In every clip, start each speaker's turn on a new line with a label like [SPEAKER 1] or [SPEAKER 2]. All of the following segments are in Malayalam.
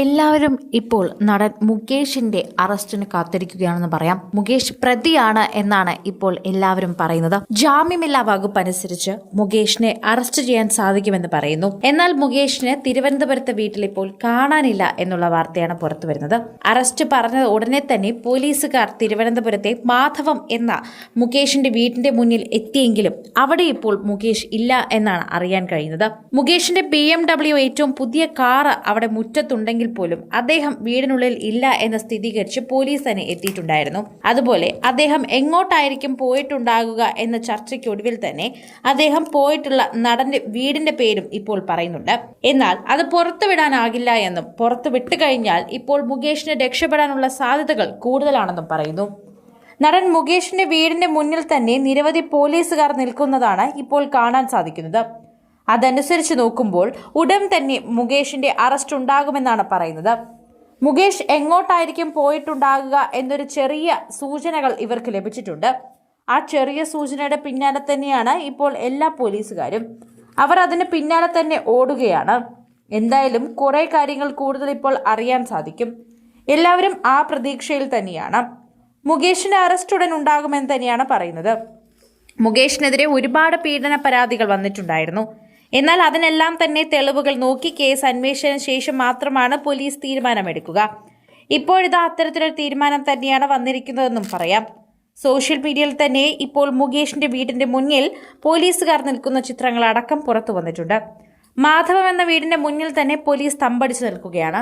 [SPEAKER 1] എല്ലാവരും ഇപ്പോൾ നടൻ മുകേഷിന്റെ അറസ്റ്റിന് കാത്തിരിക്കുകയാണെന്ന് പറയാം. മുകേഷ് പ്രതിയാണ് എന്നാണ് ഇപ്പോൾ എല്ലാവരും പറയുന്നത്. ജാമ്യമില്ലാ വകുപ്പ് അനുസരിച്ച് മുകേഷിനെ അറസ്റ്റ് ചെയ്യാൻ സാധിക്കുമെന്ന് പറയുന്നു. എന്നാൽ മുകേഷിന് തിരുവനന്തപുരത്തെ വീട്ടിൽ ഇപ്പോൾ കാണാനില്ല എന്നുള്ള വാർത്തയാണ് പുറത്തു വരുന്നത്. അറസ്റ്റ് പറഞ്ഞത് ഉടനെ തന്നെ പോലീസുകാർ തിരുവനന്തപുരത്തെ മാധവം എന്ന മുകേഷിന്റെ വീടിന്റെ മുന്നിൽ എത്തിയെങ്കിലും അവിടെ ഇപ്പോൾ മുകേഷ് ഇല്ല എന്നാണ് അറിയാൻ കഴിയുന്നത്. മുകേഷിന്റെ ബി ഏറ്റവും പുതിയ കാർ അവിടെ മുറ്റത്തുണ്ടെങ്കിൽ പോലും അദ്ദേഹം വീടിനുള്ളിൽ ഇല്ല എന്ന് സ്ഥിരീകരിച്ച് പോലീസ് തന്നെ എത്തിയിട്ടുണ്ടായിരുന്നു. അതുപോലെ അദ്ദേഹം എങ്ങോട്ടായിരിക്കും പോയിട്ടുണ്ടാകുക എന്ന ചർച്ചയ്ക്കൊടുവിൽ തന്നെ അദ്ദേഹം പോയിട്ടുള്ള നടന്റെ വീടിന്റെ പേരും ഇപ്പോൾ പറയുന്നുണ്ട്. എന്നാൽ അത് പുറത്തുവിടാനാകില്ല എന്നും പുറത്തു വിട്ടുകഴിഞ്ഞാൽ ഇപ്പോൾ മുകേഷിന് രക്ഷപ്പെടാനുള്ള സാധ്യതകൾ കൂടുതലാണെന്നും പറയുന്നു. നടൻ മുകേഷിന്റെ വീടിന്റെ മുന്നിൽ തന്നെ നിരവധി പോലീസുകാർ നിൽക്കുന്നതാണ് ഇപ്പോൾ കാണാൻ സാധിക്കുന്നത്. അതനുസരിച്ച് നോക്കുമ്പോൾ ഉടൻ തന്നെ മുകേഷിന്റെ അറസ്റ്റ് ഉണ്ടാകുമെന്നാണ് പറയുന്നത്. മുകേഷ് എങ്ങോട്ടായിരിക്കും പോയിട്ടുണ്ടാകുക എന്നൊരു ചെറിയ സൂചനകൾ ഇവർക്ക് ലഭിച്ചിട്ടുണ്ട്. ആ ചെറിയ സൂചനയുടെ പിന്നാലെ തന്നെയാണ് ഇപ്പോൾ എല്ലാ പോലീസുകാരും. അവർ അതിന് പിന്നാലെ തന്നെ ഓടുകയാണ്. എന്തായാലും കുറേ കാര്യങ്ങൾ കൂടുതൽ ഇപ്പോൾ അറിയാൻ സാധിക്കും. എല്ലാവരും ആ പ്രതീക്ഷയിൽ തന്നെയാണ്. മുകേഷിന്റെ അറസ്റ്റ് ഉടൻ ഉണ്ടാകുമെന്ന് തന്നെയാണ് പറയുന്നത്. മുകേഷിനെതിരെ ഒരുപാട് പീഡന പരാതികൾ വന്നിട്ടുണ്ടായിരുന്നു. എന്നാൽ അതിനെല്ലാം തന്നെ തെളിവുകൾ നോക്കി കേസ് അന്വേഷണ ശേഷം മാത്രമാണ് പോലീസ് തീരുമാനമെടുക്കുക. ഇപ്പോഴിതാ അത്തരത്തിലൊരു തീരുമാനം തന്നെയാണ് വന്നിരിക്കുന്നതെന്നും പറയാം. സോഷ്യൽ മീഡിയയിൽ തന്നെ ഇപ്പോൾ മുകേഷിന്റെ വീടിന്റെ മുന്നിൽ പോലീസുകാർ നിൽക്കുന്ന ചിത്രങ്ങൾ അടക്കം പുറത്തു വന്നിട്ടുണ്ട്. മാധവം എന്ന വീടിന്റെ മുന്നിൽ തന്നെ പോലീസ് തമ്പടിച്ചു നിൽക്കുകയാണ്.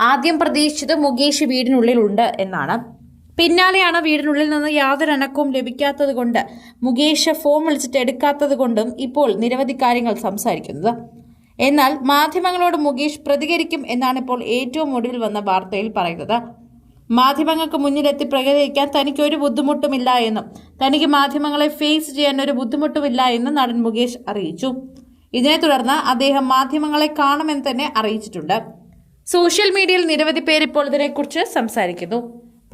[SPEAKER 1] ആദ്യം പ്രതീക്ഷിച്ചത് മുകേഷ് വീടിനുള്ളിലുണ്ട് എന്നാണ്. പിന്നാലെയാണ് വീടിനുള്ളിൽ നിന്ന് യാതൊരു അനക്കവും ലഭിക്കാത്തത് കൊണ്ട് മുകേഷ് ഫോൺ വിളിച്ചിട്ട് എടുക്കാത്തത് കൊണ്ടും ഇപ്പോൾ നിരവധി കാര്യങ്ങൾ സംസാരിക്കുന്നത്. എന്നാൽ മാധ്യമങ്ങളോട് മുകേഷ് പ്രതികരിക്കും എന്നാണ് ഇപ്പോൾ ഏറ്റവും ഒടുവിൽ വന്ന വാർത്തയിൽ പറയുന്നത്. മാധ്യമങ്ങൾക്ക് മുന്നിലെത്തി പ്രതികരിക്കാൻ തനിക്ക് ഒരു ബുദ്ധിമുട്ടുമില്ല എന്നും തനിക്ക് മാധ്യമങ്ങളെ ഫേസ് ചെയ്യാൻ ഒരു ബുദ്ധിമുട്ടുമില്ല എന്നും നടൻ മുകേഷ് അറിയിച്ചു. ഇതിനെ തുടർന്ന് അദ്ദേഹം മാധ്യമങ്ങളെ കാണുമെന്ന് തന്നെ അറിയിച്ചിട്ടുണ്ട്. സോഷ്യൽ മീഡിയയിൽ നിരവധി പേർ ഇപ്പോൾ ഇതിനെക്കുറിച്ച് സംസാരിക്കുന്നു.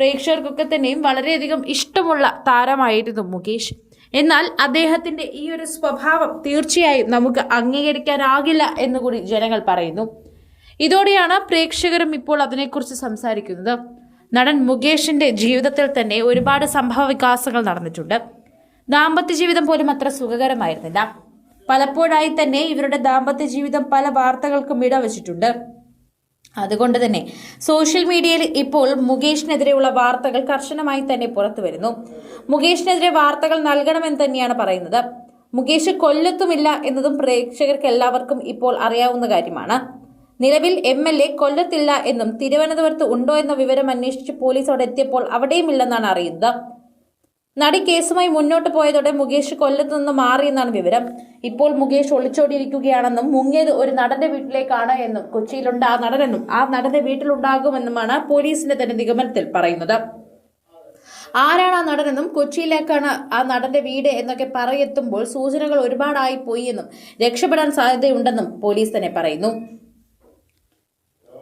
[SPEAKER 1] പ്രേക്ഷകർക്കൊക്കെ തന്നെയും വളരെയധികം ഇഷ്ടമുള്ള താരമായിരുന്നു മുകേഷ്. എന്നാൽ അദ്ദേഹത്തിന്റെ ഈ ഒരു സ്വഭാവം തീർച്ചയായും നമുക്ക് അംഗീകരിക്കാനാകില്ല എന്നുകൂടി ജനങ്ങൾ പറയുന്നു. ഇതോടെയാണ് പ്രേക്ഷകരും ഇപ്പോൾ അതിനെക്കുറിച്ച് സംസാരിക്കുന്നത്. നടൻ മുകേഷിന്റെ ജീവിതത്തിൽ തന്നെ ഒരുപാട് സംഭവ വികാസങ്ങൾ നടന്നിട്ടുണ്ട്. ദാമ്പത്യ ജീവിതം പോലും അത്ര സുഖകരമായിരുന്നില്ല. പലപ്പോഴായി തന്നെ ഇവരുടെ ദാമ്പത്യ ജീവിതം പല വാർത്തകൾക്കും ഇടവച്ചിട്ടുണ്ട്. അതുകൊണ്ട് തന്നെ സോഷ്യൽ മീഡിയയിൽ ഇപ്പോൾ മുകേഷിനെതിരെയുള്ള വാർത്തകൾ കർശനമായി തന്നെ പുറത്തു വരുന്നു മുകേഷിനെതിരെ വാർത്തകൾ നൽകണമെന്ന് തന്നെയാണ് പറയുന്നത്. മുകേഷ് കൊല്ലത്തുമില്ല എന്നതും പ്രേക്ഷകർക്ക് എല്ലാവർക്കും ഇപ്പോൾ അറിയാവുന്ന കാര്യമാണ്. നിലവിൽ എം എൽ എ കൊല്ലത്തില്ല എന്നും തിരുവനന്തപുരത്ത് ഉണ്ടോ എന്ന വിവരം അന്വേഷിച്ച് പോലീസ് അവിടെ എത്തിയപ്പോൾ അവിടെയുമില്ലെന്നാണ് അറിയുന്നത്. നടി കേസുമായി മുന്നോട്ട് പോയതോടെ മുകേഷ് കൊല്ലത്തു നിന്ന് മാറിയെന്നാണ് വിവരം. ഇപ്പോൾ മുകേഷ് ഒളിച്ചോടിയിരിക്കുകയാണെന്നും മുങ്ങിയത് ഒരു നടന്റെ വീട്ടിലേക്കാണ് എന്നും കൊച്ചിയിലുണ്ട് ആ നടനെന്നും ആ നടന്റെ വീട്ടിലുണ്ടാകുമെന്നുമാണ് പോലീസിന്റെ തന്നെ നിഗമനത്തിൽ പറയുന്നത്. ആരാണ് ആ നടനെന്നും കൊച്ചിയിലേക്കാണ് ആ നടന്റെ വീട് എന്നൊക്കെ പറയെത്തുമ്പോൾ സൂചനകൾ ഒരുപാടായി പോയി എന്നും രക്ഷപ്പെടാൻ സാധ്യതയുണ്ടെന്നും പോലീസ് തന്നെ പറയുന്നു.